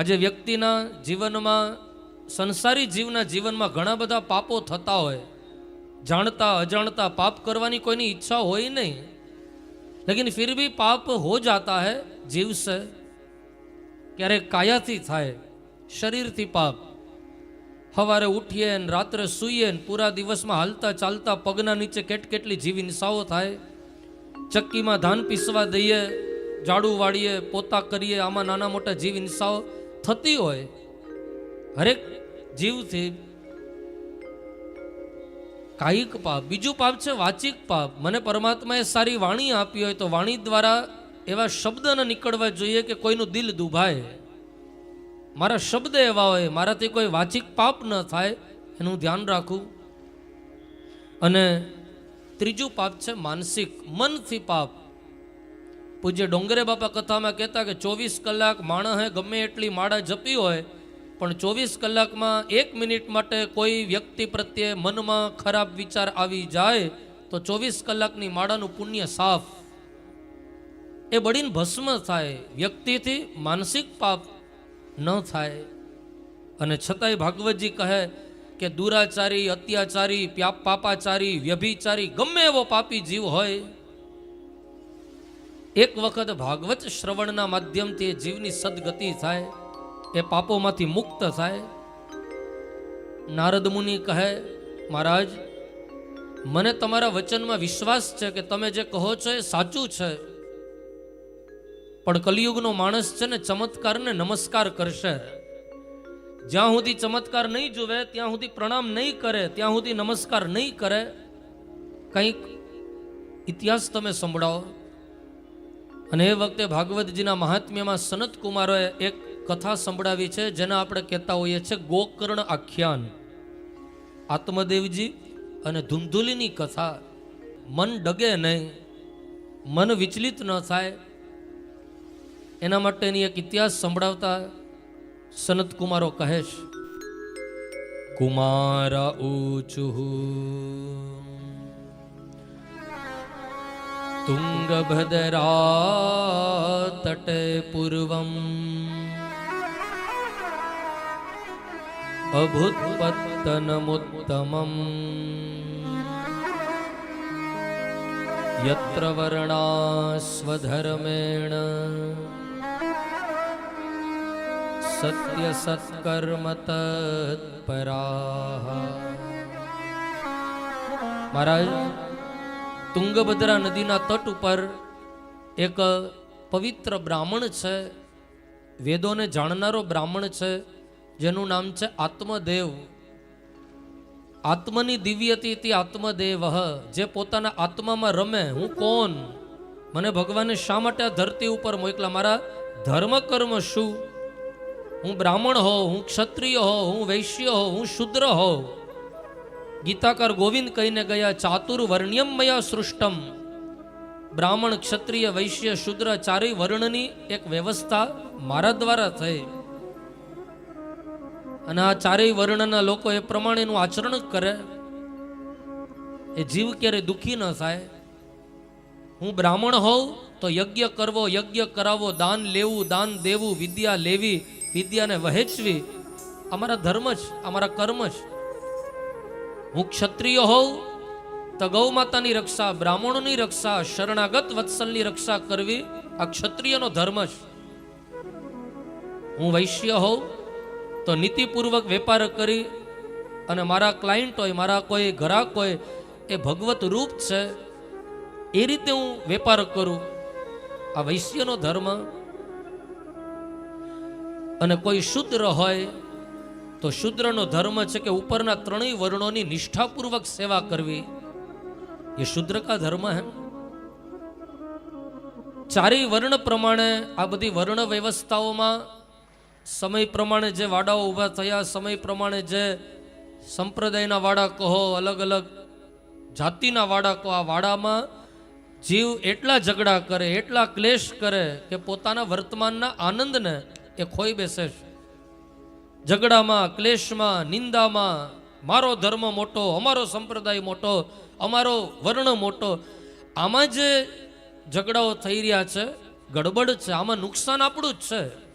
આજે વ્યક્તિના જીવનમાં, સંસારી જીવના જીવનમાં ઘણા બધા પાપો થતા હોય. જાણતા, અજાણતા પાપ કરવાની કોઈની ઈચ્છા હોય નહીં. લેકિન ફિર ભી પાપ હો જાતા હૈ જીવશે ક્યારેક કાયાથી થાય, શરીરથી પાપ. સવારે ઉઠીએ ને રાત્રે સૂઈએ ને પૂરા દિવસમાં હાલતા ચાલતા પગના નીચે કેટ કેટલી જીવ હિંસાઓ થાય. ચક્કીમાં ધાન પીસવા દઈએ, ઝાડુ વાળીએ, પોતા કરીએ, આમાં નાના મોટા જીવ હિંસાઓ થતી હોય, હરેક જીવથી કાયિક પાપ, બીજું પાપ છે વાચિક પાપ. મને પરમાત્માએ સારી વાણી આપી હોય તો વાણી દ્વારા એવા શબ્દ ન નીકળવા જોઈએ કે કોઈનું દિલ દુભાય. મારા શબ્દ એવા હોય, મારાથી કોઈ વાચિક પાપ ન થાય, એનું ધ્યાન રાખવું અને ત્રીજું પાપ છે માનસિક, મનથી પાપ. પૂજ્ય ડોંગરે બાપા કથામાં કહેતા કે ચોવીસ કલાક માણસે ગમે એટલી માળા જપી હોય, પણ ચોવીસ કલાકમાં એક મિનિટ માટે કોઈ વ્યક્તિ પ્રત્યે મનમાં ખરાબ વિચાર આવી જાય, તો ચોવીસ કલાકની માળાનું પુણ્ય સાફ. એ બળીને ભસ્મ થાય, વ્યક્તિથી માનસિક પાપ ન થાય. અને છતાંય ભાગવતજી કહે કે દુરાચારી, અત્યાચારી પાપાચારી વ્યભિચારી, ગમે એવો પાપી જીવ હોય એક વખત ભાગવત શ્રવણના માધ્યમથી એ જીવની સદગતિ થાય, એ પાપોમાંથી મુક્ત થાય. નારદ મુનિ કહે, મહારાજ, મને તમારા વચનમાં વિશ્વાસ છે કે તમે જે કહો છો એ સાચું છે. પણ કલિયુગનો માણસ છે ને ચમત્કારને નમસ્કાર કરશે. જ્યાં સુધી ચમત્કાર નહીં જુએ, ત્યાં સુધી પ્રણામ નહીં કરે, ત્યાં સુધી નમસ્કાર નહીં કરે. કંઈક ઇતિહાસ તમે સંભળાવો. અને એ વખતે ભાગવતજીના મહાત્મ્યમાં સનત કુમારોએ એક કથા સંભળાવી છે, જેને આપણે કહેતા હોઈએ છીએ ગોકર્ણ આખ્યાન. આત્મદેવજી અને ધુંધુલીની કથા, મન ડગે નહીં, મન વિચલિત ન થાય, એના માટેની એક ઇતિહાસ સંભળાવતા સનત કુમારો કહે છે, કુમારા ઊચુહુ તુંગભદ્રા पूर्वम् अभूत्पत्तनमुत्तमम् यत्र યત્ર વર્ણા સ્વધર્મેણ સત્ય તત્પરા મહારાજ તુંગભદ્રા નદીના તટ ઉપર એક પવિત્ર બ્રાહ્મણ છે. વેદોને જાણનારો બ્રાહ્મણ છે, જેનું નામ છે આત્મદેવ. આત્મની દિવ્યતી આત્મદેવ જે પોતાના આત્મામાં રમે, હું કોણ? મને ભગવાને શા માટે આ ધરતી ઉપર મોકલા? મારા ધર્મ કર્મ શું? હું બ્રાહ્મણ હો, હું ક્ષત્રિય હો, હું વૈશ્ય હો, હું શુદ્ર હો. ગીતાકાર ગોવિંદ કહીને ગયા ચાતુર વર્ણ્યમ મયા સૃષ્ટમ. બ્રાહ્મણ ક્ષત્રિય વૈશ્ય શુદ્ર ચારેય વર્ણની એક વ્યવસ્થા મારા દ્વારા થઈ. અને આ ચારેય વર્ણના લોકો એ પ્રમાણેનું આચરણ કરે. એ જીવ ક્યારે દુઃખી ન થાય. હું બ્રાહ્મણ હોઉં તો યજ્ઞ કરવો, યજ્ઞ કરાવવો દાન લેવું, દાન દેવું, વિદ્યા લેવી, વિદ્યાને વહેંચવી. અમારા ધર્મ જ, અમારા કર્મ જ. હું ક્ષત્રિય હોઉં તો ગૌ માતાની રક્ષા, બ્રાહ્મણોની રક્ષા, શરણાગત વત્સલની રક્ષા કરવી આ ક્ષત્રિયનો ધર્મ જ હું વૈશ્ય હોઉં, તો નીતિપૂર્વક વેપાર કરી અને મારા ક્લાયન્ટ હોય, મારા કોઈ ગ્રાહક હોય, એ ભગવત રૂપ છે, એ રીતે હું વેપાર કરું. આ વૈશ્યનો ધર્મ. અને કોઈ શુદ્ર હોય તો શુદ્રનો ધર્મ છે કે ઉપરના ત્રણેય વર્ણોની નિષ્ઠાપૂર્વક સેવા કરવી. એ શુદ્ર કા ધર્મ હે? ચારેય વર્ણ પ્રમાણે આ બધી વર્ણ વ્યવસ્થાઓમાં સમય પ્રમાણે જે વાડાઓ ઊભા થયા, સમય પ્રમાણે જે સંપ્રદાયના વાડા કહો, અલગ અલગ જાતિના વાડા કહો, આ વાડામાં જીવ એટલા ઝઘડા કરે, એટલા ક્લેશ કરે કે પોતાના વર્તમાનના આનંદને એ ખોઈ બેસે છે. ઝઘડામાં, ક્લેશમાં, નિંદામાં, મારો ધર્મ મોટો, અમારો સંપ્રદાય મોટો, અમારો વર્ણ મોટો, આમાં જે ઝઘડાઓ થઈ રહ્યા છે, ગડબડ છે, આમાં નુકસાન આપણું જ છે.